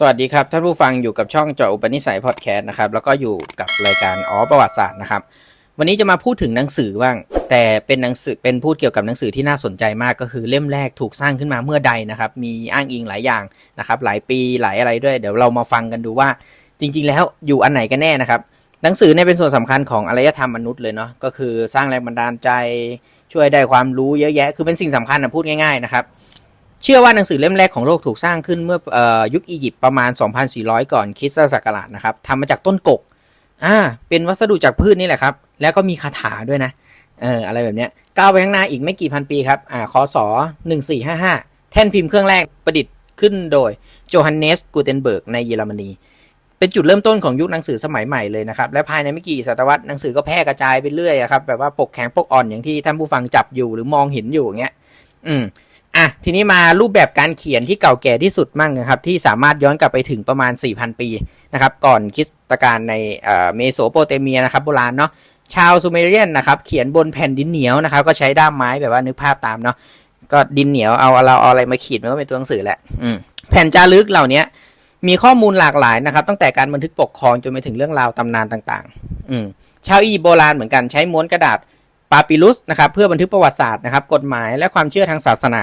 สวัสดีครับ ท่านผู้ฟังอยู่กับช่องเจาะอุปนิสัยพอดแคสต์นะครับแล้วก็อยู่กับรายการอ๋อประวัติศาสตร์นะครับ วันนี้จะมาพูดถึงหนังสือบ้าง แต่เป็นหนังสือเป็นพูดเกี่ยวกับหนังสือที่น่าสนใจมากก็คือเล่มแรกถูกสร้างขึ้นมาเมื่อใดนะครับ มีอ้างอิงหลายอย่างนะครับ หลายปีหลายอะไรด้วย เดี๋ยวเรามาฟังกันดูว่า จริง ๆ แล้วอยู่อันไหนกันแน่นะครับ หนังสือเนี่ยเป็นส่วนสำคัญของอารยธรรมมนุษย์เลยเนาะก็คือสร้างแรงบันดาลใจช่วยได้ความรู้เยอะแยะ คือเป็นสิ่งสำคัญนะพูดง่ายๆนะครับ เชื่อว่าหนังสือเล่มแรกของโลกถูกสร้างขึ้นเมื่อออยุคอียิปต์ประมาณ 2,400 ก่อนคริสตศักราชนะครับทำมาจากต้นกกอ่าเป็นวัสดุจากพืชนี่แหละครับ แล้วก็มีคาถาด้วยนะเอออะไรแบบเนี้ยก้าวไปข้างหน้าอีกไม่กี่พันปีครับอ่าคศ1455 แท่นพิมพ์เครื่องแรกประดิษฐ์ขึ้นโดยโจฮันเนสกูเทนเบิร์กในเยอรมนี เป็นจุดเริ่มต้นของยุคหนังสือสมัยใหม่เลยนะครับ และภายในไม่กี่ศตวรรษหนังสือก็แพร่กระจายไปเรื่อยครับแบบว่าปกแข็งปกอ่อนอย่างที่ท่านผู้ฟังจับอยู่หรือมองเห็นอยู่อย่างเงี้ย อืม อะทีนี้มารูปแบบการเขียนที่เก่าแก่ที่สุดมั่งนะครับที่สามารถย้อนกลับไปถึงประมาณ 4,000 ปีนะครับก่อนคริสตกาลในเมโสโปเตเมียนะครับโบราณเนาะชาวซูเมเรียนนะครับเขียนบนแผ่นดินเหนียวนะครับก็ใช้ด้ามไม้แบบว่านึกภาพตามเนาะก็ดินเหนียวเอาเราเอาอะไรมาขีดมันก็เป็นตัวหนังสือแหละอืมแผ่นจารึกเหล่านี้มีข้อมูลหลากหลายนะครับ ตั้งแต่การบันทึกปกครองจนไปถึงเรื่องราวตำนานต่างๆ อืมชาวอียิปต์โบราณเหมือนกันใช้ม้วนกระดาษ ปาปิลุสนะครับเพื่อบันทึกประวัติศาสตร์นะครับ กฎหมายและความเชื่อทางศาสนา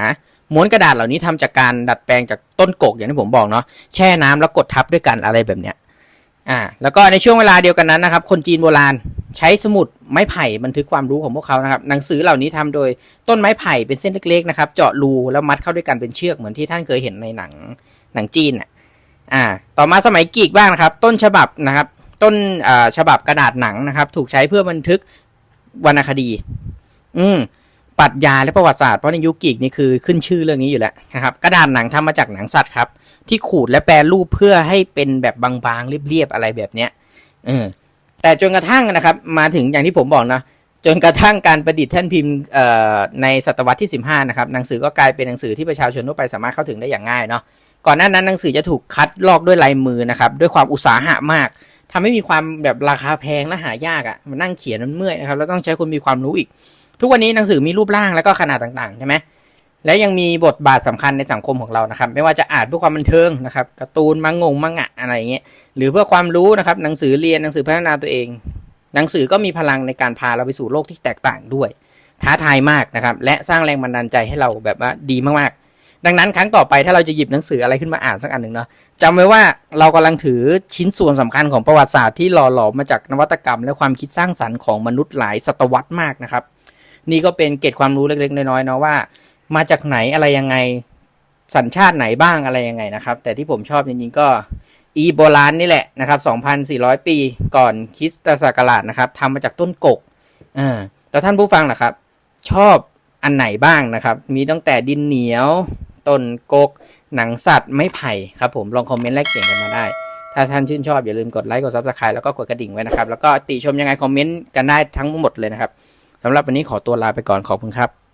ม้วนกระดาษเหล่านี้ทำจากการดัดแปลงจากต้นกกอย่างที่ผมบอกเนาะแช่น้ำแล้วกดทับด้วยกันอะไรแบบเนี้ยอ่าแล้วก็ในช่วงเวลาเดียวกันนั้นนะครับ คนจีนโบราณใช้สมุดไม้ไผ่บันทึกความรู้ของพวกเขานะครับ หนังสือเหล่านี้ทำโดยต้นไม้ไผ่เป็นเส้นเล็กๆนะครับ เจาะรูแล้วมัดเข้าด้วยกันเป็นเชือกเหมือนที่ท่านเคยเห็นในหนังหนังจีนอะอ่า ต่อมาสมัยกรีกบ้างนะครับ ต้นฉบับนะครับ ต้นฉบับกระดาษหนังนะครับ ถูกใช้เพื่อบันทึก วรรณคดี อืมปรัชญาและประวัติศาสตร์เพราะในยุคกรีกนี่คือขึ้นชื่อเรื่องนี้อยู่แล้วนะครับ กระดาษหนังทำมาจากหนังสัตว์ครับ ที่ขูดและแปรรูปเพื่อให้เป็นแบบบางๆเรียบๆอะไรแบบเนี้ยเออแต่จนกระทั่งนะครับ มาถึงอย่างที่ผมบอกนะจนกระทั่งการประดิษฐ์แท่นพิมพ์เอ่อในศตวรรษที่ 15 นะครับ หนังสือก็กลายเป็นหนังสือที่ประชาชนทั่วไปสามารถเข้าถึงได้อย่างง่ายเนาะก่อนหน้านั้นหนังสือจะถูกคัดลอกด้วยลายมือนะครับ ด้วยความอุตสาหะมาก ทำให้มีความแบบราคาแพงและหายากอะ่ะมันนั่งเขียนมันเมื่อยนะครับแล้วต้องใช้คนมีความรู้อีก ทุกวันนี้หนังสือมีรูปร่างแล้วก็ขนาดต่างๆใช่ไหมและยังมีบทบาทสำคัญในสังคมของเรานะครับ ไม่ว่าจะอ่านเพื่อความบันเทิงนะครับการ์ตูนมังงงมังงะอะไรอย่างเงี้ยหรือเพื่อความรู้นะครับ หนังสือเรียนหนังสือพัฒนาตัวเอง หนังสือก็มีพลังในการพาเราไปสู่โลกที่แตกต่างด้วย ท้าทายมากนะครับ และสร้างแรงบันดาลใจให้เราแบบว่าดีมากๆ ดังนั้นครั้งต่อไปถ้าเราจะหยิบหนังสืออะไรขึ้นมาอ่านสักอันหนึ่งเนาะจำไว้ว่าเรากำลังถือชิ้นส่วนสำคัญของประวัติศาสตร์ที่หล่อหลอมมาจากนวัตกรรม และความคิดสร้างสรรค์ของมนุษย์หลายศตวรรษมากนะครับ นี่ก็เป็นเกร็ดความรู้เล็กๆน้อยๆเนาะว่า มาจากไหนอะไรยังไงสัญชาติไหนบ้างอะไรยังไงนะครับ แต่ที่ผมชอบจริงๆก็อีโบราณนี่แหละนะครับ 2,400 ปีก่อนคริสตศักราชนะครับทำมาจากต้นกกอ่าแล้วท่านผู้ฟังล่ะครับ ชอบอันไหนบ้างนะครับ มีตั้งแต่ดินเหนียว ต้นกก หนังสัตว์ไม่ไผ่ครับผมลองคอมเมนต์แลกเปลี่ยนกันมาได้ ถ้าท่านชื่นชอบอย่าลืมกดไลค์กดซับสไครต์แล้วก็กดกระดิ่งไว้นะครับ แล้วก็ติชมยังไงคอมเมนต์กันได้ทั้งหมดเลยนะครับสำหรับวันนี้ขอตัวลาไปก่อนขอบคุณครับ